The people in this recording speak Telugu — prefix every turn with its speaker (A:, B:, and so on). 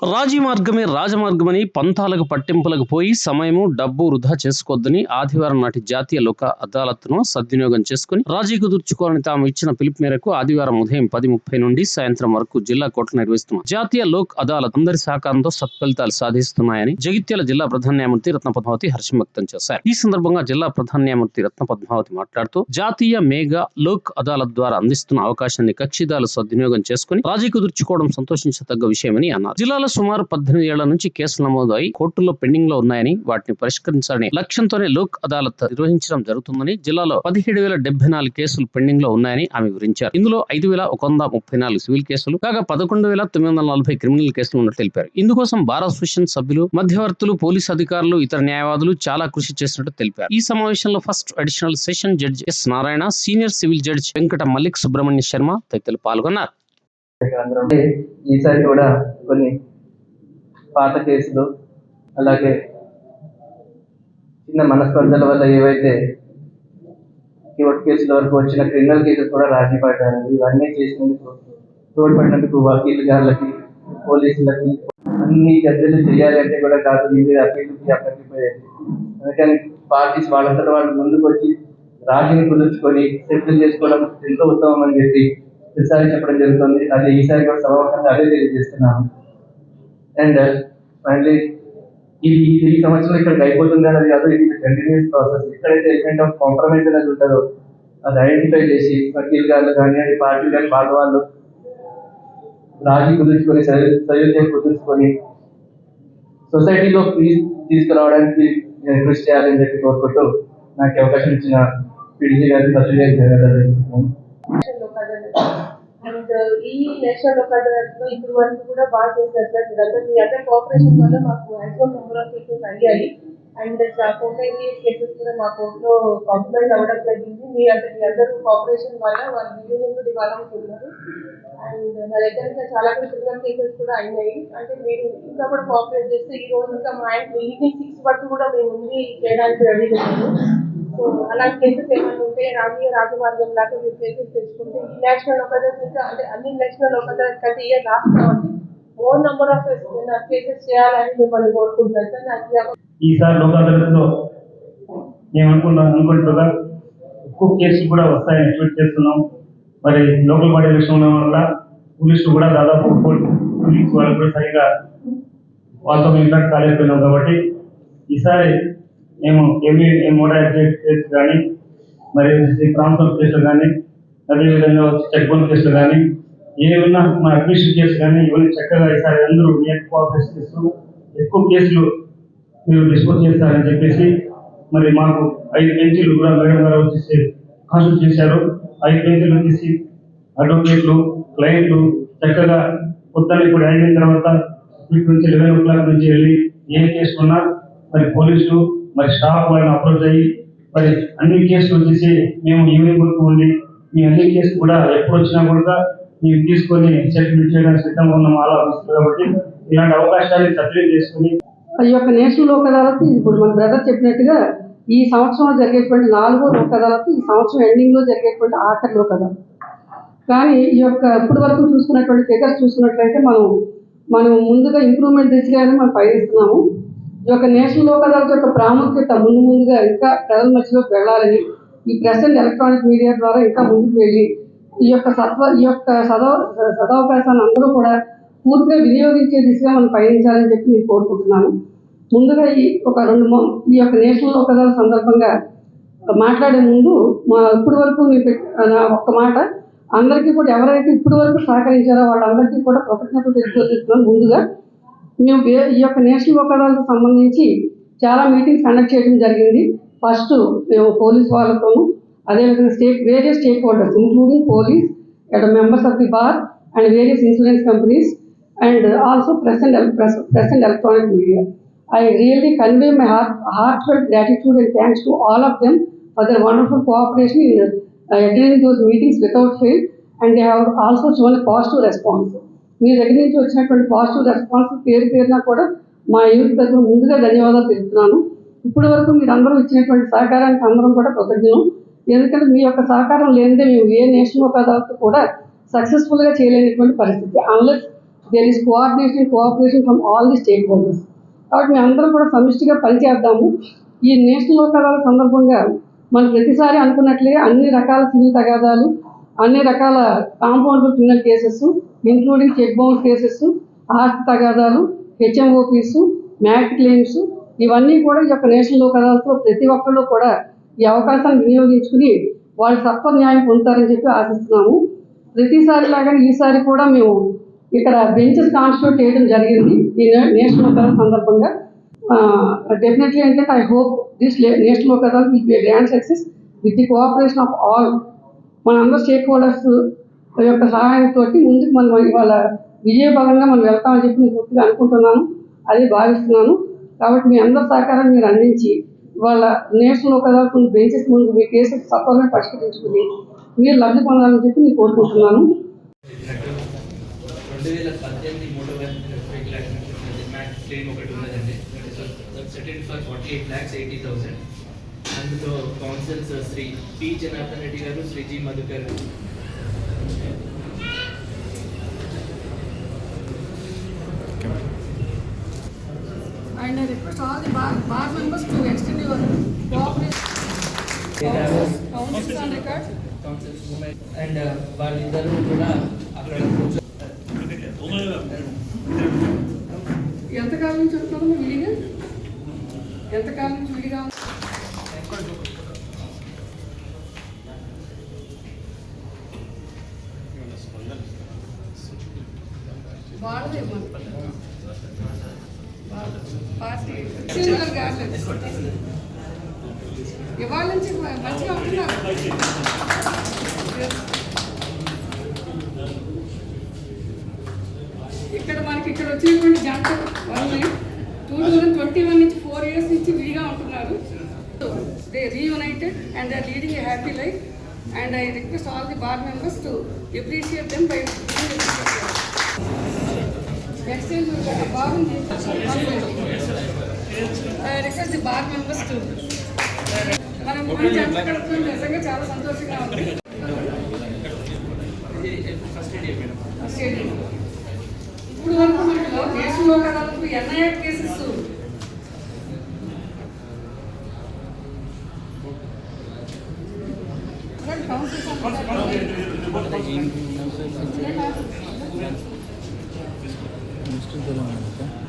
A: రాజీ మార్గమే రాజమార్గమని పంతాలకు పట్టింపులకు పోయి సమయము డబ్బు వృధా చేసుకోవద్దని ఆదివారం నాటి జాతీయ లోక అదాలత్ను సద్వినియోగం చేసుకుని రాజీ కుదుర్చుకోవాలని తాము ఇచ్చిన పిలుపు మేరకు ఆదివారం ఉదయం పది ముప్పై నుండి సాయంత్రం వరకు జిల్లా కోర్టు నిర్వహిస్తున్నారు జాతీయ లోక్ అదాలత్ అందరి సహకారంతో సత్ఫలితాలు సాధిస్తున్నాయని జగిత్యాల జిల్లా ప్రధాన న్యాయమూర్తి రత్న పద్మావతి హర్షం వ్యక్తం చేశారు. ఈ సందర్భంగా జిల్లా ప్రధాన న్యాయమూర్తి రత్న పద్మావతి మాట్లాడుతూ జాతీయ మేఘా లోక్ అదాలత్ ద్వారా అందిస్తున్న అవకాశాన్ని కక్షిదారులు సద్వినియోగం చేసుకుని రాజీ కుదుర్చుకోవడం సంతోషించదగ్గ విషయమని అన్నారు. జిల్లాలో సుమారు పద్దెనిమిది ఏళ్ళ నుంచి కేసులు నమోదై కోర్టుల్లో పెండింగ్లో ఉన్నాయని వాటిని పరిష్కరించాలని లక్ష్యంతోనే లోక్ అదాలత్ నిర్వహించడం జరుగుతుందని జిల్లాలో పదిహేడు వేల డెబ్బై నాలుగు కేసులు పెండింగ్లో ఉన్నాయని ఆమె వివరించారు. ఇందులో ఐదు వేల ఒక వంద ముప్పై నాలుగు సివిల్ కేసులు కాగా పదకొండు వేల తొమ్మిది వందల నలభై క్రిమినల్ కేసులు ఉన్నట్లు తెలిపారు. ఇందుకోసం బార్ అసోసియేషన్ సభ్యులు మధ్యవర్తులు పోలీసు అధికారులు ఇతర న్యాయవాదులు చాలా కృషి చేసినట్టు తెలిపారు. ఈ సమావేశంలో first additional session judge S Narayana senior civil judge Venkata Mallik Subrahmanya Sharma తదితరులు పాల్గొన్నారు.
B: ఈసారి కూడా కొన్ని పాత కేసులు అలాగే చిన్న మనస్పర్ధల వల్ల ఏవైతే కోర్టు కేసుల వరకు వచ్చిన క్రిమినల్ కేసెస్ కూడా రాజీ పడ్డారు ఇవన్నీ చేసినందుకు తోడ్పడినందుకు వకీలు గారులకి పోలీసులకి అన్ని చర్యలు చేయాలంటే కూడా కాదు ఇది అప్పీలుకి అప్పగిపోయేది అందుకని పార్టీస్ వాళ్ళంతటా వాళ్ళు ముందుకు వచ్చి రాజీని కుదుర్చుకొని సెటిల్ చేసుకోవడం ఎంతో ఉత్తమం అని చెప్పి ఈసారి చెప్పడం జరుగుతుంది. అది ఈసారి కూడా సభాముఖంగా అదే తెలియజేస్తున్నాను అండ్ మళ్ళీ uh, ఇది ఈ సంవత్సరం ఇక్కడికి అయిపోతుంది అనేది కాదు ఇది కంటిన్యూస్ ప్రాసెస్ ఎక్కడైతే ఎలిమెంట్ ఆఫ్ కాంప్రమైజ్ అనేది ఉంటుందో అది ఐడెంటిఫై చేసి వకీల్ గారు కానివ్వండి పార్టీ కానీ భాగవాళ్ళు రాజీ కుదుర్చుకొని సయోధ్యం కుదుర్చుకొని సొసైటీలో ప్లీజ్ తీసుకురావడానికి నేను కృషి చేయాలని చెప్పి కోరుకుంటూ నాకు అవకాశం ఇచ్చిన పీడీసీ గారికి సచివ్ గారికి ధన్యవాదాలు
C: అండ్ ఈ నేషనల్లో ఇప్పుడు వరకు కూడా బాగా చేశారు సార్. మీరందరూ మీ అందరి కోఆపరేషన్ వల్ల మాకు మాక్సిమం నెంబర్ ఆఫ్ కేసెస్ అయ్యాయి అండ్ కాకుండా ఈ కేసెస్ కూడా మా కోర్టులో కాంప్లిమెంట్ అవ్వడం జరిగింది. మీ అంటే మీ అందరూ కోఆపరేషన్ వల్ల వాళ్ళు రివ్యూని ఇవ్వాలనుకుంటున్నారు అండ్ నా దగ్గర ఇంకా చాలా క్రిమినల్ కేసెస్ కూడా అయినాయి. అంటే మీరు ఇంకా కూడా కోఆపరేట్ చేస్తే ఈ రోజు ఇంకా మా ఈవినింగ్ సిక్స్ వరకు కూడా మేము ఉండి చేయడానికి రెడీ ఉన్నాము సో అలాంటి కేసెస్ ఏమైనా ఉంటే రాజకీయ రాజమార్గం లాగా మీరు కేసెస్ తెచ్చుకుంటే ఈ నేషనల్ ఒక అంటే అన్ని నేషనల్ ఒక కంటే ఇయర్ లాస్ట్ కాబట్టి మోర్ నెంబర్ ఆఫ్ కేసెస్ చేయాలని మిమ్మల్ని కోరుకుంటున్నాను. సార్ నాకు
D: ఈసారి లోక్ అదాలత్లో మేము అనుకున్నాం అనుకుంటుగా ఎక్కువ కేసులు కూడా వస్తాయని ఎక్స్పెక్ట్ చేస్తున్నాం. మరి లోకల్ బాడీ ఎలక్షన్ ఉండడం వల్ల పోలీసులు కూడా దాదాపు పోలీస్ వాళ్ళు కూడా సరిగా వాళ్ళతో ఇంట్రాక్ట్ కాలేకపోయినాం కాబట్టి ఈసారి మేము ఏమి మోటార్ కేసు కానీ మరి ట్రాన్స్ఫర్ కేసులు కానీ అదేవిధంగా వచ్చి చెక్ బౌన్ కేసులు కానీ ఏమైనా మా అడ్మిషన్ కేసు కానీ ఇవన్నీ చక్కగా ఈసారి అందరూ నేను కోఆపరేషన్ చేస్తూ ఎక్కువ కేసులు మీరు డిస్పోజ్ చేస్తారని చెప్పేసి మరి మాకు ఐదు బెంచీలు కూడా మేడం గారు వచ్చేసి కాన్స్టిట్యూట్ చేశారు. ఐదు బెంచీలు వచ్చేసి అడ్వకేట్లు క్లయింట్లు చక్కగా పొద్దున్న ఇప్పుడు అయిన తర్వాత వీటి నుంచి లెవెన్ ఓ క్లాక్ నుంచి వెళ్ళి ఏం చేసుకున్నా మరి పోలీసులు మరి స్టాఫ్ వాళ్ళని అప్రోచ్ అయ్యి మరి అన్ని కేసులు వచ్చేసి మేము ఈవినింగ్ వరకు ఉండి మీ అన్ని కేసులు కూడా ఎప్పుడు వచ్చినా కూడా మేము తీసుకొని సెటిల్మెంట్ చేయడానికి సిద్ధంగా ఉన్నాం ఆలోచిస్తుంది కాబట్టి ఇలాంటి అవకాశాన్ని సద్వినియోగం చేసుకుని.
E: ఈ యొక్క నేషనల్ లోక్ అదాలత్ ఇప్పుడు మన బ్రదర్ చెప్పినట్టుగా ఈ సంవత్సరంలో జరిగేటువంటి నాలుగో లోక్ అదాలత్ ఈ సంవత్సరం ఎండింగ్లో జరిగేటువంటి ఆఖరి లోక్ అదాలత్. కానీ ఈ యొక్క ఇప్పటి వరకు చూసుకున్నటువంటి ఫిగర్స్ చూసుకున్నట్లయితే మనం మనం ముందుగా ఇంప్రూవ్మెంట్ దిశగానే మనం పయనిస్తున్నాము. ఈ యొక్క నేషనల్ లోక్ యొక్క ప్రాముఖ్యత ముందు ముందుగా ఇంకా ప్రజల మధ్యలోకి వెళ్ళాలని ఈ ప్రెస్ అండ్ ఎలక్ట్రానిక్ మీడియా ద్వారా ఇంకా ముందుకు వెళ్ళి ఈ యొక్క సత్వ ఈ యొక్క సదవ సదవకాశాన్ని అందరూ కూడా పూర్తిగా వినియోగించే దిశగా మనం పయనించాలని చెప్పి నేను కోరుకుంటున్నాను. ముందుగా ఈ ఒక రెండు ఈ యొక్క నేషనల్ లోకదాల సందర్భంగా మాట్లాడే ముందు మా ఇప్పటి వరకు మీ నా ఒక్క మాట అందరికీ కూడా ఎవరైతే ఇప్పటి వరకు సహకరించారో వాళ్ళందరికీ కూడా కృతజ్ఞతలు తెలియజేస్తున్నాను ముందుగా. మేము ఈ యొక్క నేషనల్ ఒకడాలకు సంబంధించి చాలా మీటింగ్స్ కండక్ట్ చేయడం జరిగింది. ఫస్ట్ మేము పోలీస్ వాళ్ళతోనూ అదేవిధంగా stake various stakeholders including police and members of the bar and various insurance companies and also present present electronic media. I really convey my heart heartfelt gratitude and thanks to all of them for their wonderful cooperation in attending those meetings without fail and they have also shown positive response. మీ దగ్గర నుంచి వచ్చినటువంటి పాజిటివ్ రెస్పాన్స్ పేరు పేరున కూడా మా యూత్ తరఫున ముందుగా ధన్యవాదాలు తెలుపుతున్నాను. ఇప్పటి వరకు మీరందరూ ఇచ్చినటువంటి సహకారానికి అందరం కూడా కృతజ్ఞం ఎందుకంటే మీ యొక్క సహకారం లేనిదే మేము ఏ నేషనల్ ఒక కూడా సక్సెస్ఫుల్గా చేయలేనటువంటి పరిస్థితి. Unless there is coordination cooperation from all the stakeholders కాబట్టి మేము అందరం కూడా సమిష్టిగా పనిచేద్దాము. ఈ నేషనల్ లోక్ సందర్భంగా మనం ప్రతిసారి అనుకున్నట్లే అన్ని రకాల సివిల్ తగాదాలు అన్ని రకాల compound criminal cases including cheque bounce cases ఆస్తి తగాదాలు హెచ్ఎంఓపీస్ మ్యాట్ క్లెయిమ్స్ ఇవన్నీ కూడా ఈ యొక్క నేషనల్ లోక్ అదాలత్లో ప్రతి ఒక్కళ్ళు కూడా ఈ అవకాశాన్ని వినియోగించుకుని వాళ్ళు తప్ప న్యాయం పొందుతారని చెప్పి ఆశిస్తున్నాము. ప్రతిసారి లాగానే ఈసారి కూడా మేము ఇక్కడ బెంచెస్ కాన్స్టిట్యూట్ చేయడం జరిగింది ఈ నే- నేషనల్ లోక్ అదాలత్ సందర్భంగా డెఫినెట్లీ ఏంటంటే I hope this national Lok Adalat will be grand success with the cooperation of all మనందరూ స్టేక్ హోల్డర్స్ యొక్క సహాయంతో ముందుకు మనం ఇవాళ విజయభాగంగా మనం వెళ్తామని చెప్పి నేను పూర్తిగా అనుకుంటున్నాను అది భావిస్తున్నాను కాబట్టి మీ అందరి సహకారం మీరు అందించి ఇవాళ నేషనల్ లోక్ అదాలత్ బెంచెస్ ముందు మీ కేసులు సత్వరమే పరిష్కరించుకుని మీరు లబ్ధి పొందాలని చెప్పి నేను కోరుకుంటున్నాను
F: రెండు వేల పద్దెనిమిది మూడో మ్యాట్ క్లెయిమ్ ఒకటి ఉన్నదండి settled for forty eight lakhs eighty thousand అందులో కౌన్సిల్స్ శ్రీ పి జనార్దన్ రెడ్డి గారు Shri G Madhukar
E: And I request all the bar, bar members to extend your cooperation. Councils on record.
F: Counsels women and వాళ్ళిద్దరూ కూడా అక్కడ కూర్చో
E: ఎంతకాలం నుంచి ఉంటున్నాము విడిగా ఎంతకాలం నుంచి విడిగా ఇవాళ నుంచి మంచిగా ఉంటున్నారు ఇక్కడ మనకి ఇక్కడ వచ్చినటువంటి జంట వాళ్ళని టూ థౌజండ్ ట్వంటీ వన్ నుంచి ఫోర్ ఇయర్స్ నుంచి విడిగా ఉంటున్నారు. They reunited and they leading a happy life and I request all the bar members to appreciate them by exchange బాగుంది రిక్వెస్ట్ బార్ మెంబర్స్ టు మనం మన జంట కడుపుతుంది నిజంగా చాలా సంతోషంగా ఉంది. ఇప్పుడు వరకు మనకు దేశంలో కదాలకు ఎన్ఐఏ కేసెస్
G: üstü dönem